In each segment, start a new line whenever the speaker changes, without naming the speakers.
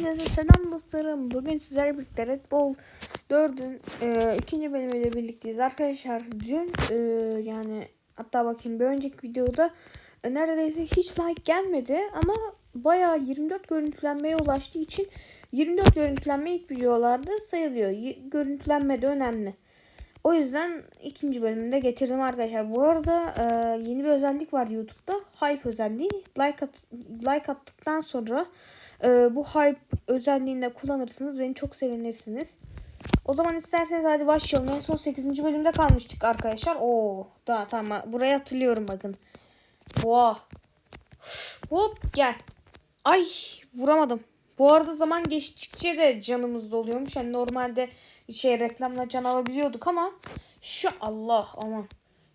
Hepinize selam dostlarım. Bugün sizlerle birlikte Red Bull 4'ün e, ikinci bölümüyle birlikteyiz. Arkadaşlar dün e, yani hatta bakayım bir önceki videoda e, neredeyse hiç like gelmedi ama bayağı 24 görüntülenmeye ulaştığı için 24 görüntülenme ilk videolarda sayılıyor. Görüntülenme de önemli. O yüzden ikinci bölümünde getirdim arkadaşlar. Bu arada e, yeni bir özellik var YouTube'da. Hype özelliği. Like, at, like attıktan sonra e, bu hype özelliğinde kullanırsınız. Beni çok sevinirsiniz. O zaman isterseniz hadi başlayalım. En son 8. bölümde kalmıştık arkadaşlar. Oo, daha tamam. Burayı hatırlıyorum bakın. Oha. Hop gel. Ay vuramadım. Bu arada zaman geçtikçe de canımız doluyormuş. Yani normalde şey reklamla can alabiliyorduk ama şu Allah aman.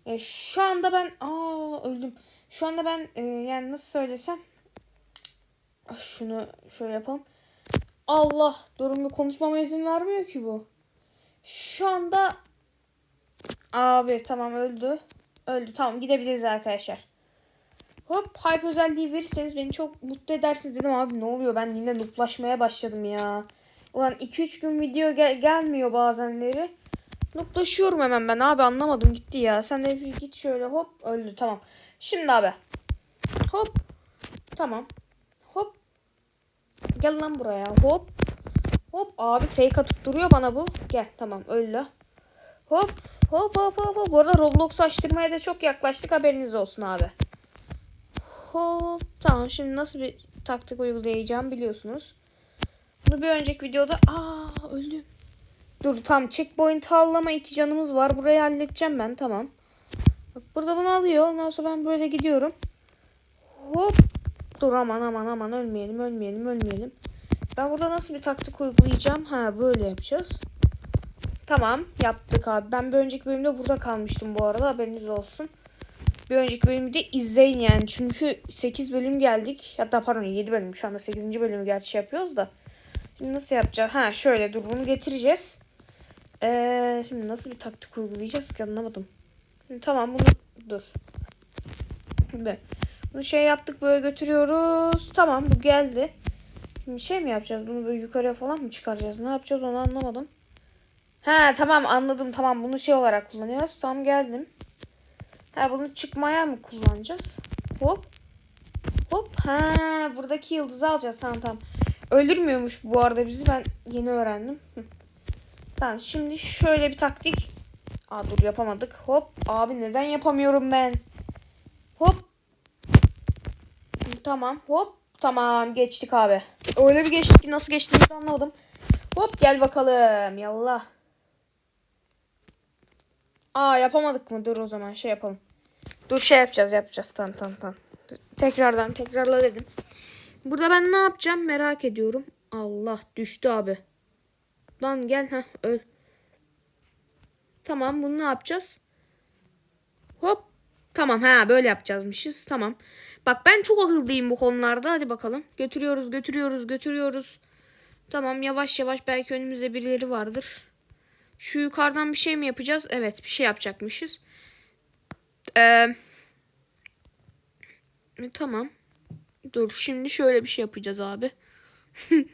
E, şu anda ben aa öldüm. Şu anda ben e, yani nasıl söylesem şunu şöyle yapalım. Allah durun bir konuşmama izin vermiyor ki bu. Şu anda abi tamam öldü. Öldü tamam gidebiliriz arkadaşlar. Hop hype özelliği verirseniz beni çok mutlu edersiniz dedim abi ne oluyor ben yine nuplaşmaya başladım ya. Ulan 2-3 gün video gel- gelmiyor bazenleri. Nuplaşıyorum hemen ben abi anlamadım gitti ya. Sen de git şöyle hop öldü tamam. Şimdi abi. Hop. Tamam. Gel lan buraya hop. Hop abi fake atıp duruyor bana bu. Gel tamam öldü. Hop. Hop hop hop. hop. Bu arada Roblox açtırmaya da çok yaklaştık haberiniz olsun abi. Hop. Tamam şimdi nasıl bir taktik uygulayacağım biliyorsunuz. Bunu bir önceki videoda... Aa öldüm. Dur tam checkpoint avlama iki canımız var. Burayı halledeceğim ben tamam. Burada bunu alıyor. Ondan sonra ben böyle gidiyorum. Hop. Dur aman aman aman ölmeyelim ölmeyelim ölmeyelim. Ben burada nasıl bir taktik uygulayacağım? Ha böyle yapacağız. Tamam yaptık abi. Ben bir önceki bölümde burada kalmıştım bu arada haberiniz olsun. Bir önceki bölümü de izleyin yani. Çünkü 8 bölüm geldik. Hatta pardon 7 bölüm. Şu anda 8. bölümü gerçi yapıyoruz da. Şimdi nasıl yapacağız? Ha şöyle dur bunu getireceğiz. Ee, şimdi nasıl bir taktik uygulayacağız ki anlamadım. Şimdi, tamam bunu dur. Şimdi bunu şey yaptık böyle götürüyoruz. Tamam bu geldi. Şimdi şey mi yapacağız? Bunu böyle yukarıya falan mı çıkaracağız? Ne yapacağız onu anlamadım. Ha tamam anladım tamam bunu şey olarak kullanıyoruz. Tamam geldim. Ha bunu çıkmaya mı kullanacağız? Hop. Hop. Ha buradaki yıldızı alacağız. Tamam tamam. Öldürmüyormuş bu arada bizi. Ben yeni öğrendim. Hı. Tamam şimdi şöyle bir taktik. Aa dur yapamadık. Hop. Abi neden yapamıyorum ben? Hop. Tamam. Hop. Tamam geçtik abi. Öyle bir geçtik ki nasıl geçtiğimizi anlamadım. Hop gel bakalım. Yallah. Aa yapamadık mı? Dur o zaman şey yapalım. Dur şey yapacağız yapacağız. Tamam tamam tamam. Tekrardan tekrarla dedim. Burada ben ne yapacağım merak ediyorum. Allah düştü abi. Lan gel ha öl. Tamam bunu ne yapacağız? Hop. Tamam ha böyle yapacağızmışız. Tamam. Bak ben çok akıllıyım bu konularda. Hadi bakalım. Götürüyoruz götürüyoruz götürüyoruz. Tamam yavaş yavaş belki önümüzde birileri vardır. Şu yukarıdan bir şey mi yapacağız? Evet bir şey yapacakmışız. Ee, tamam. Dur şimdi şöyle bir şey yapacağız abi.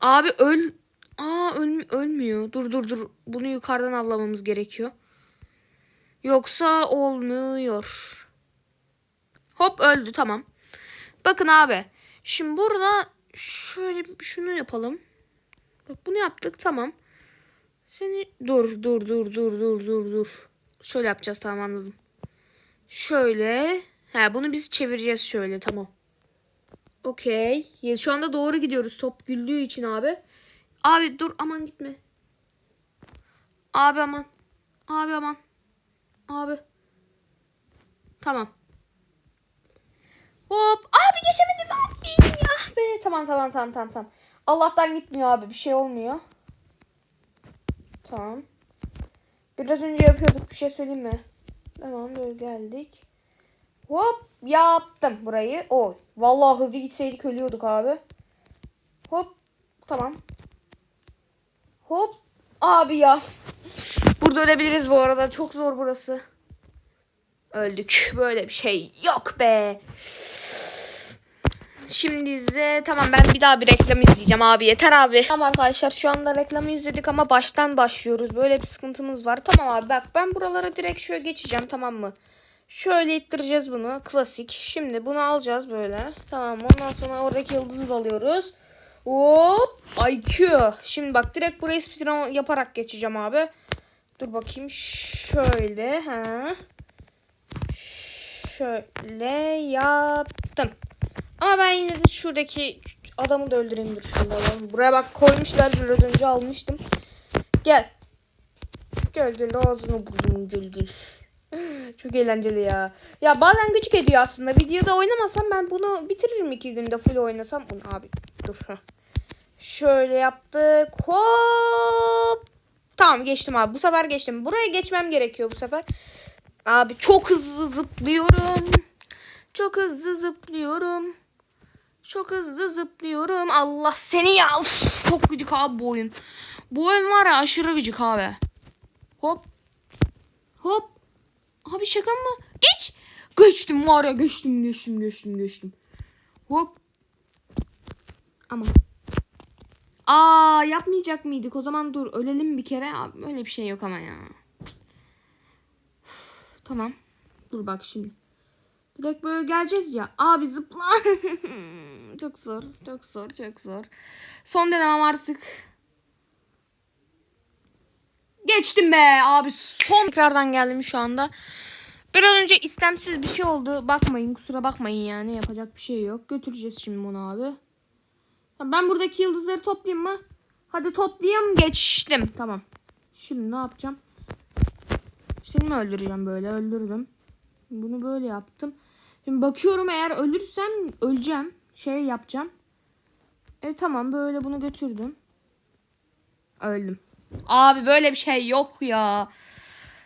abi öl... Aa öl... ölmüyor. Dur dur dur. Bunu yukarıdan avlamamız gerekiyor. Yoksa olmuyor. Hop öldü tamam. Bakın abi. Şimdi burada şöyle şunu yapalım. Bak bunu yaptık tamam. Seni dur dur dur dur dur dur dur. Şöyle yapacağız tamam anladım. Şöyle. He bunu biz çevireceğiz şöyle tamam. Okey. Şu anda doğru gidiyoruz top güldüğü için abi. Abi dur aman gitme. Abi aman. Abi aman. Abi. Tamam. Hop. Abi geçemedim abi. Ah be. Tamam tamam tamam tamam tamam. Allah'tan gitmiyor abi. Bir şey olmuyor. Tamam. Biraz önce yapıyorduk. Bir şey söyleyeyim mi? Tamam böyle geldik. Hop yaptım burayı. Oy. Vallahi hızlı gitseydik ölüyorduk abi. Hop. Tamam. Hop. Abi ya. Burada ölebiliriz bu arada. Çok zor burası. Öldük. Böyle bir şey yok be. Şimdi izle. Tamam ben bir daha bir reklam izleyeceğim abi. Yeter abi. Tamam arkadaşlar şu anda reklamı izledik ama baştan başlıyoruz. Böyle bir sıkıntımız var. Tamam abi bak ben buralara direkt şöyle geçeceğim tamam mı? Şöyle ittireceğiz bunu. Klasik. Şimdi bunu alacağız böyle. Tamam ondan sonra oradaki yıldızı da alıyoruz. Hop. IQ. Şimdi bak direkt burayı speedrun yaparak geçeceğim abi. Dur bakayım. Şöyle. Ha. Şöyle yaptım. Ama ben yine de şuradaki adamı da öldüreyim dur şurada. Buraya bak koymuşlar biraz önce almıştım. Gel. Gel ağzını gel gel. Çok eğlenceli ya. Ya bazen gıcık ediyor aslında. Videoda oynamasam ben bunu bitiririm iki günde full oynasam. Bunu abi dur. Şöyle yaptık. Hop. Tamam geçtim abi. Bu sefer geçtim. Buraya geçmem gerekiyor bu sefer. Abi çok hızlı zıplıyorum. Çok hızlı zıplıyorum. Çok hızlı zıplıyorum. Allah seni ya. Uf, çok gıcık abi bu oyun. Bu oyun var ya aşırı gıcık abi. Hop. Hop. Abi şaka mı? Geç. Geçtim var ya geçtim geçtim geçtim geçtim. Hop. Aman. Aa yapmayacak mıydık? O zaman dur ölelim bir kere. Abi, öyle bir şey yok ama ya. Üf, tamam. Dur bak şimdi. Direkt böyle geleceğiz ya. Abi zıpla. çok zor. Çok zor. Çok zor. Son denemem artık. Geçtim be abi. Son tekrardan geldim şu anda. Biraz önce istemsiz bir şey oldu. Bakmayın kusura bakmayın yani. Yapacak bir şey yok. Götüreceğiz şimdi bunu abi. Ben buradaki yıldızları toplayayım mı? Hadi toplayayım. Geçtim. Tamam. Şimdi ne yapacağım? Seni mi öldüreceğim böyle? Öldürdüm. Bunu böyle yaptım. Şimdi bakıyorum eğer ölürsem öleceğim. Şey yapacağım. E tamam böyle bunu götürdüm. Öldüm. Abi böyle bir şey yok ya.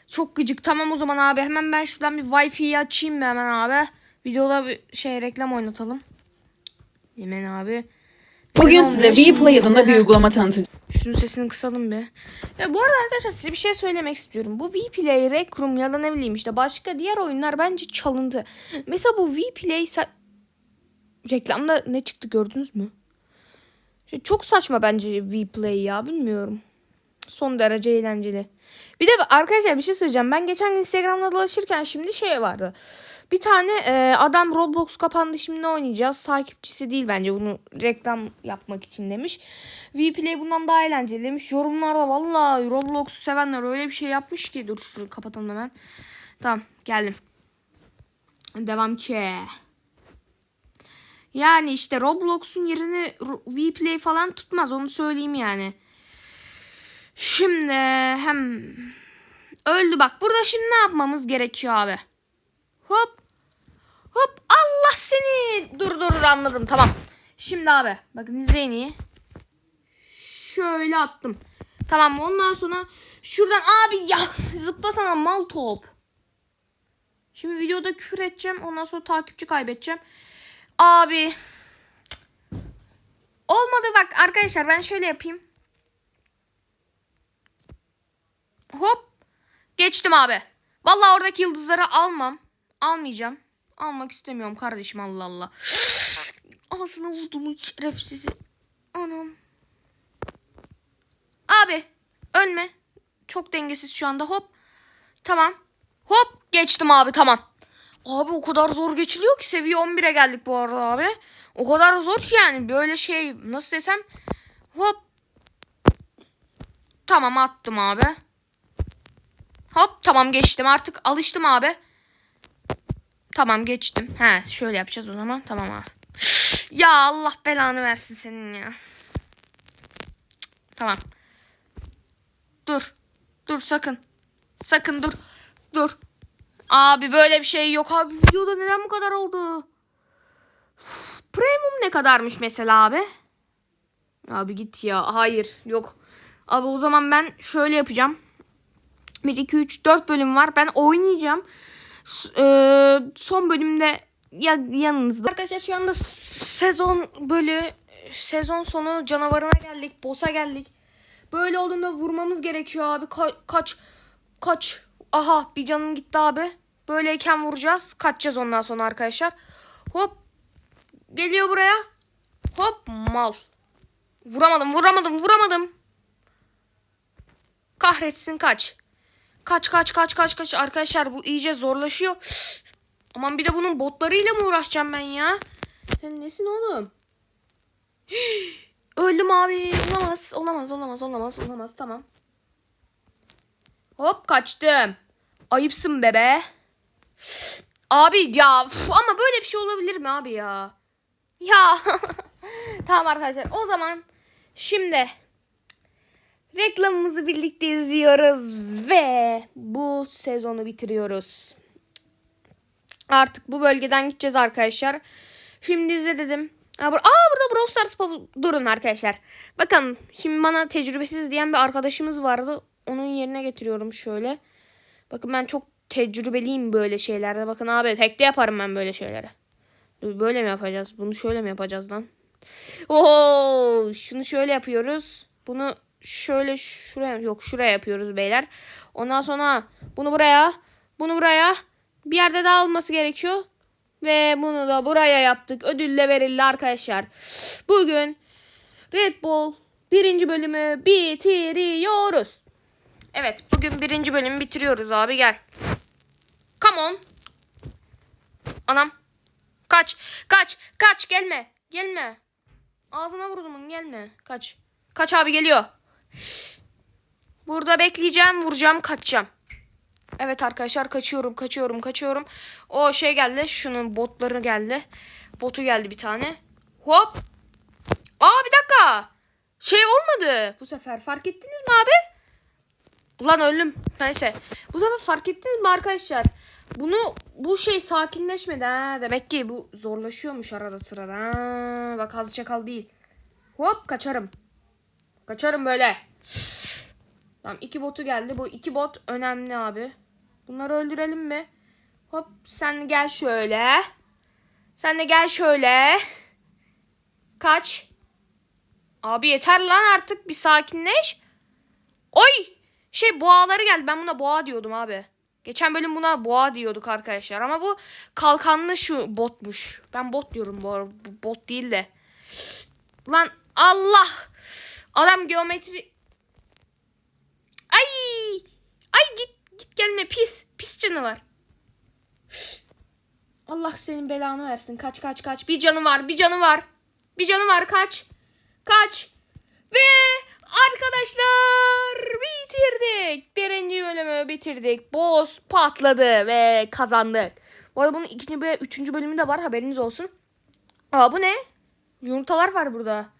Çok gıcık. Tamam o zaman abi hemen ben şuradan bir wifi'yi açayım mı hemen abi. Videoda bir şey reklam oynatalım. Hemen abi.
Bugün size Vplay adında bir uygulama tanıtacağım.
Şunun sesini kısalım bir. Ya bu arada arkadaşlar size bir şey söylemek istiyorum. Bu Vplay, Rec Room ya da ne bileyim işte başka diğer oyunlar bence çalıntı. Mesela bu Vplay reklamda ne çıktı gördünüz mü? Şey, çok saçma bence Vplay ya bilmiyorum. Son derece eğlenceli. Bir de arkadaşlar bir şey söyleyeceğim. Ben geçen gün Instagram'da dolaşırken şimdi şey vardı. Bir tane e, adam Roblox kapandı şimdi ne oynayacağız? Takipçisi değil bence bunu reklam yapmak için demiş. Vplay bundan daha eğlenceli demiş. Yorumlarda valla Roblox sevenler öyle bir şey yapmış ki. Dur şunu kapatalım hemen. Tamam geldim. Devam ki. Yani işte Roblox'un yerini Vplay falan tutmaz onu söyleyeyim yani. Şimdi hem öldü bak. Burada şimdi ne yapmamız gerekiyor abi? Hop. Seni. Dur dur anladım tamam. Şimdi abi bakın izleyin iyi. Şöyle attım. Tamam ondan sonra şuradan abi ya zıplasana mal top. Şimdi videoda küfür edeceğim. Ondan sonra takipçi kaybedeceğim. Abi. Olmadı bak arkadaşlar ben şöyle yapayım. Hop. Geçtim abi. Vallahi oradaki yıldızları almam. Almayacağım. Almak istemiyorum kardeşim Allah Allah. Ağzına vurdum şerefsizi. Anam. Abi ölme. Çok dengesiz şu anda hop. Tamam. Hop geçtim abi tamam. Abi o kadar zor geçiliyor ki seviye 11'e geldik bu arada abi. O kadar zor ki yani böyle şey nasıl desem. Hop. Tamam attım abi. Hop tamam geçtim artık alıştım abi. Tamam geçtim. He şöyle yapacağız o zaman. Tamam abi. Ya Allah belanı versin senin ya. Tamam. Dur. Dur sakın. Sakın dur. Dur. Abi böyle bir şey yok abi. Videoda neden bu kadar oldu? Premium ne kadarmış mesela abi? Abi git ya. Hayır. Yok. Abi o zaman ben şöyle yapacağım. 1, 2, 3, 4 bölüm var. Ben oynayacağım. Eee, son bölümde ya yanınızda. Arkadaşlar şu anda sezon bölü sezon sonu canavarına geldik. Boss'a geldik. Böyle olduğunda vurmamız gerekiyor abi. Ka- kaç kaç. Aha bir canım gitti abi. Böyleyken vuracağız. Kaçacağız ondan sonra arkadaşlar. Hop. Geliyor buraya. Hop mal. Vuramadım vuramadım vuramadım. Kahretsin kaç. Kaç kaç kaç kaç kaç. Arkadaşlar bu iyice zorlaşıyor. Aman bir de bunun botlarıyla mı uğraşacağım ben ya? Sen nesin oğlum? Öldüm abi. Olamaz. Olamaz olamaz olamaz olamaz tamam. Hop kaçtım. Ayıpsın bebe. Abi ya uf, ama böyle bir şey olabilir mi abi ya? Ya. tamam arkadaşlar o zaman şimdi reklamımızı birlikte izliyoruz ve bu sezonu bitiriyoruz. Artık bu bölgeden gideceğiz arkadaşlar. Şimdi izle dedim. Aa, bur- Aa burada Brawl Stars durun arkadaşlar. Bakın şimdi bana tecrübesiz diyen bir arkadaşımız vardı. Onun yerine getiriyorum şöyle. Bakın ben çok tecrübeliyim böyle şeylerde. Bakın abi tekte yaparım ben böyle şeyleri. Dur, Böyle mi yapacağız? Bunu şöyle mi yapacağız lan? Oo, şunu şöyle yapıyoruz. Bunu şöyle şuraya yok şuraya yapıyoruz beyler. Ondan sonra bunu buraya, bunu buraya bir yerde daha olması gerekiyor. Ve bunu da buraya yaptık. Ödülle verildi arkadaşlar. Bugün Red Bull birinci bölümü bitiriyoruz. Evet bugün birinci bölümü bitiriyoruz abi gel. Come on. Anam. Kaç. Kaç. Kaç. Gelme. Gelme. Ağzına vurdum gelme. Kaç. Kaç abi geliyor. Burada bekleyeceğim. Vuracağım. Kaçacağım. Evet arkadaşlar kaçıyorum. Kaçıyorum. Kaçıyorum. O şey geldi. Şunun botları geldi. Botu geldi bir tane. Hop. Aa bir dakika. Şey olmadı. Bu sefer fark ettiniz mi abi? Ulan öldüm. Neyse. Bu sefer fark ettiniz mi arkadaşlar? Bunu bu şey sakinleşmedi ha. Demek ki bu zorlaşıyormuş arada sırada. Ha, bak hazı çakal değil. Hop kaçarım. Kaçarım böyle. Tamam iki botu geldi. Bu iki bot önemli abi. Bunları öldürelim mi? Hop sen gel şöyle. Sen de gel şöyle. Kaç. Abi yeter lan artık bir sakinleş. Oy! Şey boğaları geldi. Ben buna boğa diyordum abi. Geçen bölüm buna boğa diyorduk arkadaşlar. Ama bu kalkanlı şu botmuş. Ben bot diyorum bu, bu bot değil de. Lan Allah! Adam geometri... Ay! Ay git git gelme pis. Pis canı var. Allah senin belanı versin. Kaç kaç kaç. Bir canı var. Bir canı var. Bir canı var. Kaç. Kaç. Ve arkadaşlar bitirdik. Birinci bölümü bitirdik. Boss patladı ve kazandık. Bu arada bunun ikinci ve üçüncü bölümü de var haberiniz olsun. Aa bu ne? Yumurtalar var burada.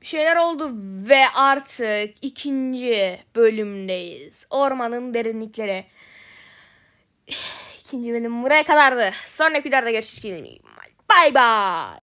Bir şeyler oldu ve artık ikinci bölümdeyiz. Ormanın derinlikleri. İkinci bölüm buraya kadardı. Sonraki videoda görüşürüz. Bay bay.